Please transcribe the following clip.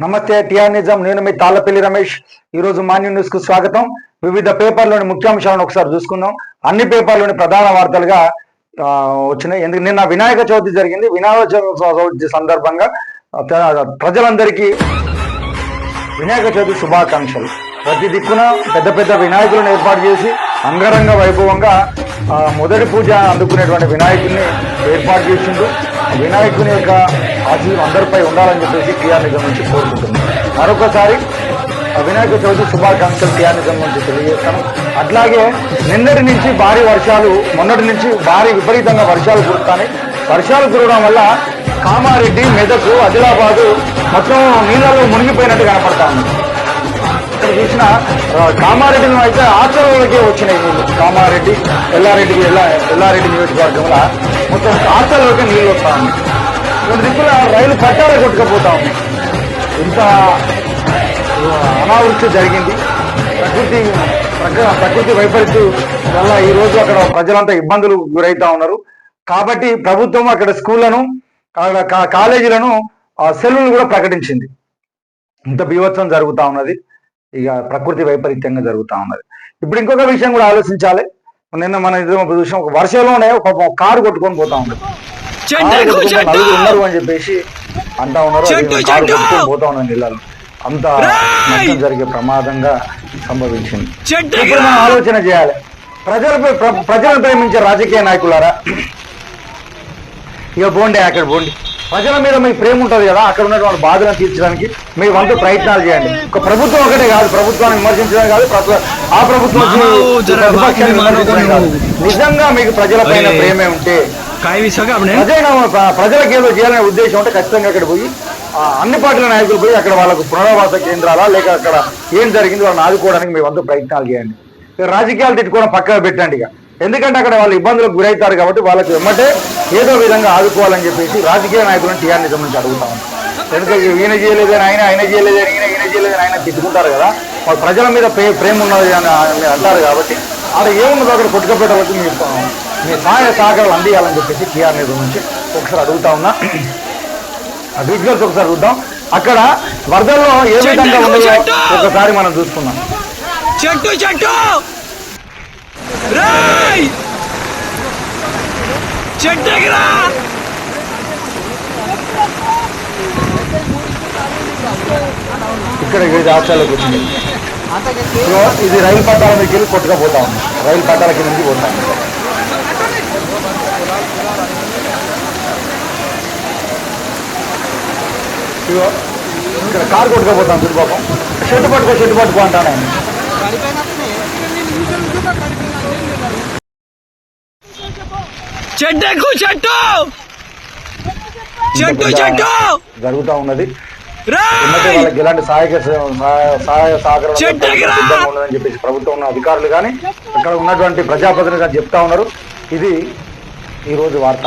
నమస్తే టిఆర్ నిజాం. నేను మీ తాళ్ళపల్లి రమేష్. ఈరోజు మాన్యూ న్యూస్కు స్వాగతం. వివిధ పేపర్లోని ముఖ్యాంశాలను ఒకసారి చూసుకుందాం. అన్ని పేపర్లోని ప్రధాన వార్తలుగా వచ్చినాయి. ఎందుకు నిన్న వినాయక చవితి జరిగింది. వినాయక చవితి సందర్భంగా ప్రజలందరికీ వినాయక చవితి శుభాకాంక్షలు. ప్రతి దిక్కున పెద్ద పెద్ద వినాయకులను ఏర్పాటు చేసి అంగరంగ వైభవంగా మొదటి పూజ అందుకునేటువంటి వినాయకుడిని ఏర్పాటు చేసిండు. వినాయకుని యొక్క ఆశీర్వం అందరిపై ఉండాలని చెప్పేసి టీఆర్ నిజం నుంచి కోరుకుంటున్నాం. మరొకసారి ఆ వినాయక చవితి శుభాకాంక్షలు టీఆర్ నిజం నుంచి తెలియజేస్తాను. అట్లాగే నిన్నటి నుంచి భారీ వర్షాలు మొన్నటి నుంచి భారీ విపరీతంగా వర్షాలు కురుస్తాయి. వర్షాలు కురవడం వల్ల కామారెడ్డి మెదక్ ఆదిలాబాదు మొత్తం నీళ్ళలో మునిగిపోయినట్టు కనపడతా ఇక్కడ చూసిన కామారెడ్డిలో అయితే ఆచరణలకే వచ్చినాయి నీళ్ళు. కామారెడ్డి ఎల్లారెడ్డికి ఎల్లా ఎల్లారెడ్డి నియోజకవర్గంలో మొత్తం ఆచరణలకే నీళ్ళు వస్తా ఉన్నాయి కొన్ని దిక్కుల రైలు పట్టాలు కొట్టుకపోతా ఇంత అనావృష్టి జరిగింది. ప్రకృతి ప్రకృతి వైపరీత్యం వల్ల ఈ రోజు అక్కడ ప్రజలంతా ఇబ్బందులు గురవుతా ఉన్నారు. కాబట్టి ప్రభుత్వం అక్కడ స్కూళ్ళను కాలేజీలను ఆ, సెలవులు కూడా ప్రకటించింది. ఇంత బీభత్సం జరుగుతా ఉన్నది. ఇక ప్రకృతి వైపరీత్యంగా జరుగుతా ఉన్నది. ఇప్పుడు ఇంకొక విషయం కూడా ఆలోచించాలి. నిన్న మన ఇద్దరం చూసాం ఒక వర్షంలోనే ఒక కారు కొట్టుకొని పోతా నలుగురు ఉన్నారు అని చెప్పేసి అంటా ఉన్నారు. కారు! కొట్టుకొని పోతా ఉన్నాను నీళ్ళలో అంత నష్టం జరిగే ప్రమాదంగా సంభవించింది. ఇప్పుడు మనం ఆలోచన చేయాలి. ప్రజలపై ప్ర- ప్రజలను ప్రేమించే రాజకీయ నాయకులారా? ఇక పోండి అక్కడ పోండి. ప్రజల మీద మీ ప్రేమ ఉంటుంది కదా అక్కడ ఉన్నటువంటి బాధలను తీర్చడానికి మీ వంతు ప్రయత్నాలు చేయండి. ఒక ప్రభుత్వం ఒకటే కాదు ప్రభుత్వాన్ని విమర్శించడం కాదు ఆ ప్రభుత్వం నిజంగా మీకు ప్రజల పైన ప్రేమే ఉంటే ప్రజైన ప్రజలకు ఏదో చేయాలనే ఉద్దేశం ఉంటే ఖచ్చితంగా అక్కడ పోయి అన్ని పార్టీల నాయకులు పోయి అక్కడ వాళ్ళకు పునరావాస కేంద్రాల లేక అక్కడ ఏం జరిగింది వాళ్ళని ఆదుకోవడానికి మీ వంతు ప్రయత్నాలు చేయండి. రాజకీయాలు తిట్టుకోవడం పక్కన పెట్టండి ఇక. ఎందుకంటే అక్కడ వాళ్ళు ఇబ్బందులకు గురవుతారు కాబట్టి వాళ్ళకి వెమ్మటే ఏదో విధంగా ఆదుకోవాలని చెప్పేసి రాజకీయ నాయకులను టీఆర్ నిజం నుంచి అడుగుతా ఉన్నాం. ఎందుకంటే ఈయన చేయలేదని ఆయన ఆయన చేయలేదని ఈయన ఈయన చేయలేదని ఆయన తిట్టుకుంటారు కదా. వాళ్ళ ప్రజల మీద ప్రే ప్రేమ ఉన్నది అని అంటారు కాబట్టి అక్కడ ఏమున్నదో అక్కడ కొట్టుకపోయేటప్పుడు మీ మీ సహాయ సహకారాలు అందియాలని చెప్పేసి టీఆర్ నిజం నుంచి ఒకసారి అడుగుతా ఉన్నా. విజువల్స్ ఒకసారి చూద్దాం. అక్కడ వరదల్లో ఏ విధంగా చెట్టు! ఒకసారి మనం చూసుకుందాం. చెట్టు చెట్టు! చెట్టు ఎగరా ఇక్కడ ఇది ఆశాలకు వచ్చింది ఇదిగో ఇది రైలు పట్టాల దగ్గరికి వెళ్ళి కొట్టుకపోతా ఉంది. రైలు పట్టాల కింద నుంచి పోతాం ఇక్కడ కారు కొట్టుకపోతాం దుర్పాపం షెట్టు పట్టుకో షెట్టు పట్టుకో అంటాను. ఆయన. చెట్టు! చెట్టు చెట్టు! జరుగుతా ఉన్నది. ఎలాంటి సహాయక సహాయ- సహకారం చెప్పేసి ప్రభుత్వం ఉన్న అధికారులు కానీ అక్కడ ఉన్నటువంటి ప్రజాప్రతినిధులు కానీ చెప్తా ఉన్నారు. ఇది ఈ రోజు వార్త.